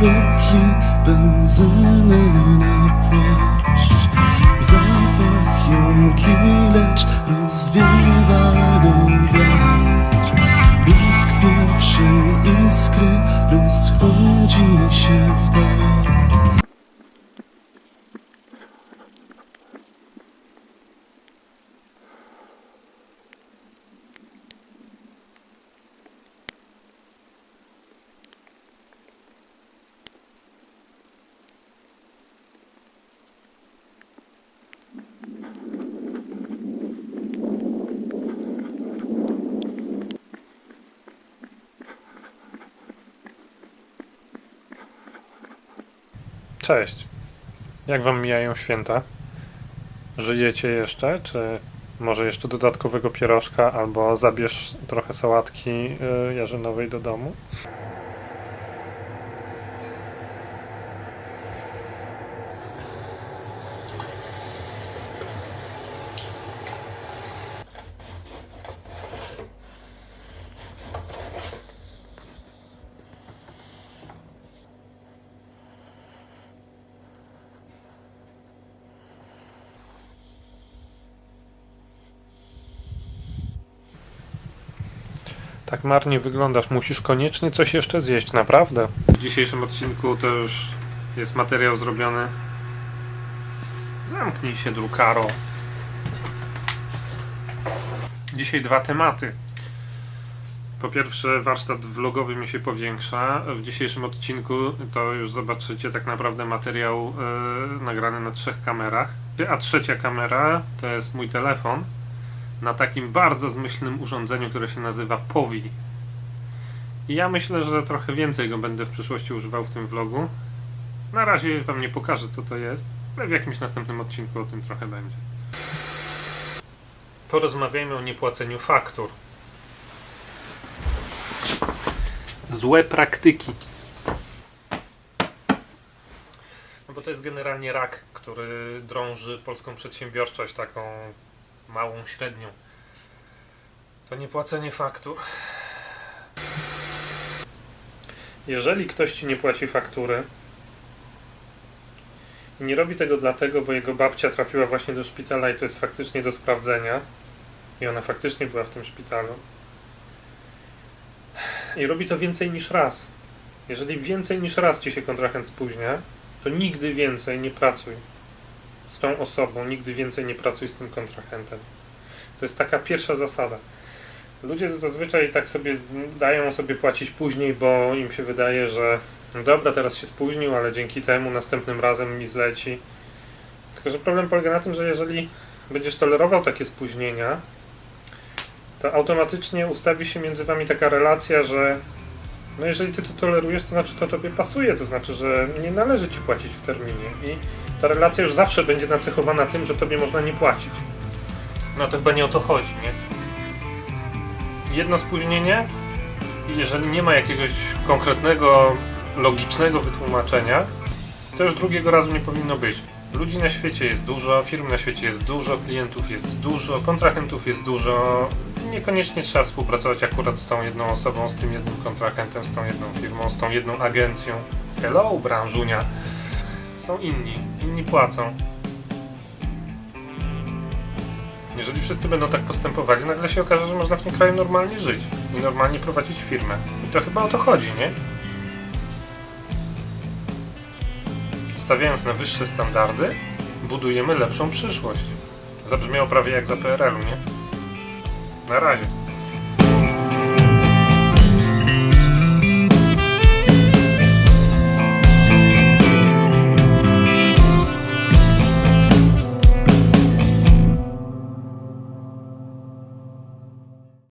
kropli benzyny na płaszcz Zapach ją tli, lecz rozwiewa go Cześć. Jak wam mijają święta? Żyjecie jeszcze? Czy może jeszcze dodatkowego pierożka albo zabierz trochę sałatki y, jarzynowej do domu? Tak marnie wyglądasz, musisz koniecznie coś jeszcze zjeść, naprawdę. W dzisiejszym odcinku już jest materiał zrobiony. Zamknij się, drukaro. Dzisiaj dwa tematy. Po pierwsze, warsztat vlogowy mi się powiększa. W dzisiejszym odcinku to już zobaczycie tak naprawdę materiał e, nagrany na trzech kamerach. A trzecia kamera to jest mój telefon na takim bardzo zmyślnym urządzeniu, które się nazywa POWI. I ja myślę, że trochę więcej go będę w przyszłości używał w tym vlogu. Na razie Wam nie pokażę, co to jest, ale w jakimś następnym odcinku o tym trochę będzie. Porozmawiajmy o niepłaceniu faktur. Złe praktyki. No bo to jest generalnie rak, który drąży polską przedsiębiorczość taką małą, średnią. To niepłacenie faktur. Jeżeli ktoś ci nie płaci faktury i nie robi tego dlatego, bo jego babcia trafiła właśnie do szpitala i to jest faktycznie do sprawdzenia i ona faktycznie była w tym szpitalu i robi to więcej niż raz. Jeżeli więcej niż raz ci się kontrahent spóźnia, to nigdy więcej nie pracuj z tą osobą, nigdy więcej nie pracuj z tym kontrahentem. To jest taka pierwsza zasada. Ludzie zazwyczaj tak sobie dają sobie płacić później, bo im się wydaje, że no dobra, teraz się spóźnił, ale dzięki temu następnym razem mi zleci. Tylko, że problem polega na tym, że jeżeli będziesz tolerował takie spóźnienia, to automatycznie ustawi się między wami taka relacja, że no jeżeli ty to tolerujesz, to znaczy to tobie pasuje, to znaczy, że nie należy ci płacić w terminie i ta relacja już zawsze będzie nacechowana tym, że tobie można nie płacić. No to chyba nie o to chodzi, nie? Jedno spóźnienie, jeżeli nie ma jakiegoś konkretnego, logicznego wytłumaczenia, to już drugiego razu nie powinno być. Ludzi na świecie jest dużo, firm na świecie jest dużo, klientów jest dużo, kontrahentów jest dużo. Niekoniecznie trzeba współpracować akurat z tą jedną osobą, z tym jednym kontrahentem, z tą jedną firmą, z tą jedną agencją. Hello, branżunia. Są inni, inni płacą. Jeżeli wszyscy będą tak postępowali, nagle się okaże, że można w tym kraju normalnie żyć i normalnie prowadzić firmę. I to chyba o to chodzi, nie? Stawiając na wyższe standardy, budujemy lepszą przyszłość. Zabrzmiało prawie jak za PRL-u, nie? Na razie.